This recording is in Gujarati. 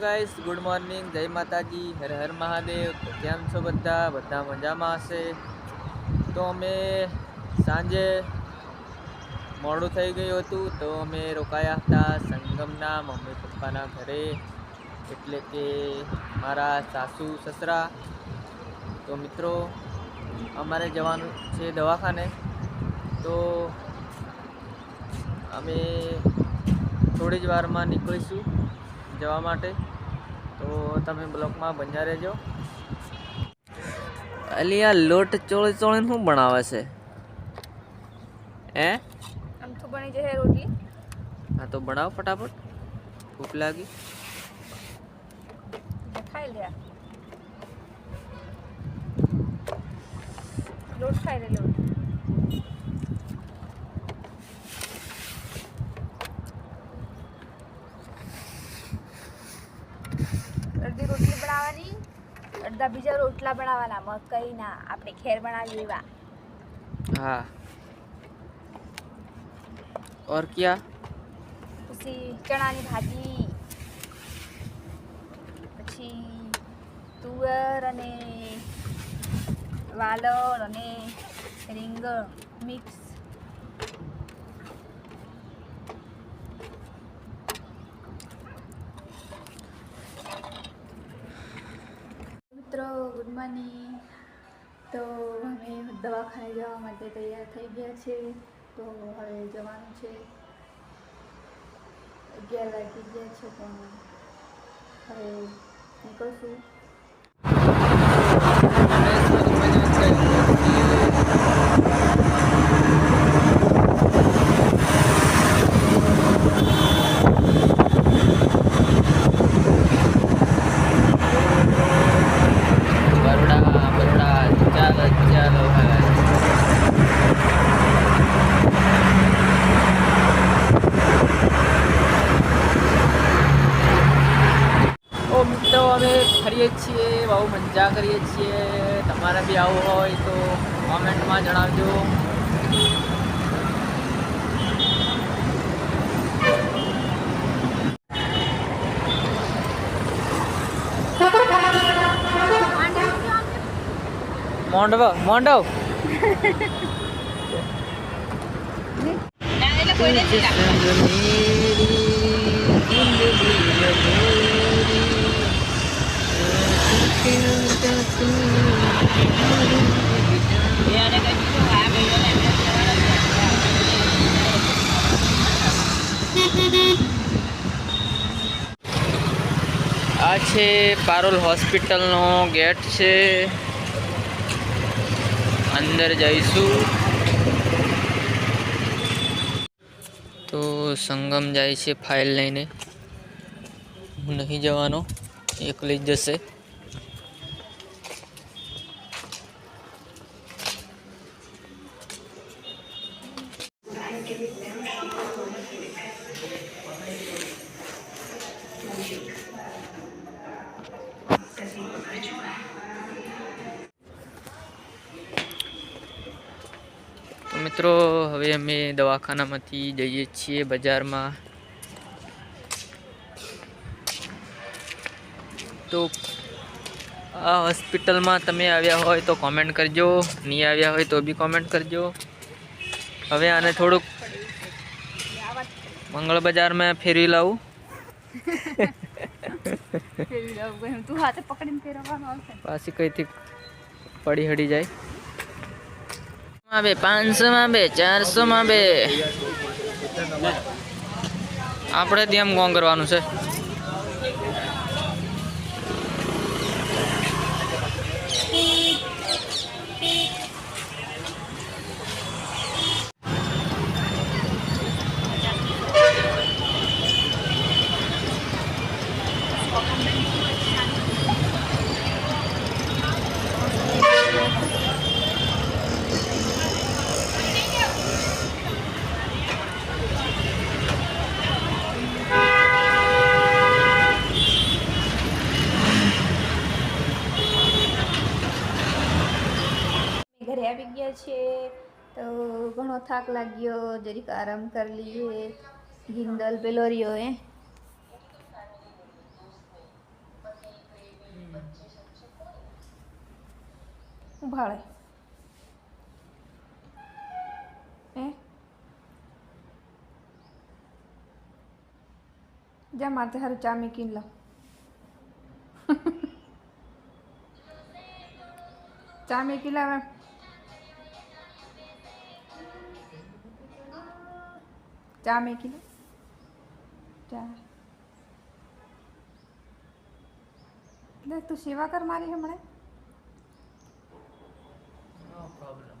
ગાઈસ ગુડ મોર્નિંગ જય માતાજી. હર હર મહાદેવ. કેમ છો બધા? બધા મજામાં હશે? તો અમે સાંજે મોડું થઈ ગયું હતું, તો અમે રોકાયા હતા સંગમના મમ્મી પપ્પાના ઘરે. એટલે કે મારા સાસુ, સસરા. તો મિત્રો, અમારે જવાનું છે દવાખાને. તો અમે થોડી જ વારમાં નીકળીશું. જવા માટે. તો તમે બ્લોકમાં બન્યા રહેજો. અલી આ લોટ ચોળી ચોળીને શું બનાવે છે? હે? આમ તો બની જશે રોટલી. હા તો બનાવો ફટાફટ. ભૂખ લાગી. ખાઈ લે લોટ ખાઈ લે લોટ અડધી રોટલી બનાવવાની અડધા બીજા રોટલા બનાવવાના મકઈના આપણે ખેર બનાવીએ એવા. હા. ઓર ક્યા? પછી ચણાની ભાજી પછી તુવર અને વાલર અને રીંગણ મિક્સ મિત્રો ગુડ તો અમે દવાખાને જવા માટે તૈયાર થઈ ગયા છે. તો હવે જવાનું છે. અગિયાર વાગી ગયા છે પણ હવે નીકળશું. ફરીએ છીએ બહુ મજા કરીએ છીએ. તમારે બી આવું હોય તો કોમેન્ટમાં જણાવજો. મોંડવ મોંડવ. આ છે પારોલ હોસ્પિટલનો ગેટ છે. અંદર જઈશું. તો સંગમ જાય છે ફાઇલ લઈને. હું નહીં જવાનો, એકલી જ જશે. મિત્રો હવે અમે દવાખાનામાંથી જઈએ છીએ બજારમાં. તો આ હોસ્પિટલમાં તમે આવ્યા હોય તો કોમેન્ટ કરજો. નહીં આવ્યા હોય તો બી કોમેન્ટ કરજો. હવે આને થોડુંક મંગળ બજારમાં ફેરવી લાવું. પાછી કઈથી પડી હડી જાય. માં બે પાંચસો માં બે ચારસો માં બે. આપણે ત્યાં કોણ કરવાનું છે? ઘરે છે, તો ઘણો થાક લાગ્યો, જરીક આરામ કરી લઈએ. ગિંદલ પેલો રહ્યો એ ઉભાળે. એ જા માથે હારું ચામી કિન લો ચા મીકી લાવે ચા મેકી ચા તું સેવા કર મારી હમણાં નો પ્રોબ્લેમ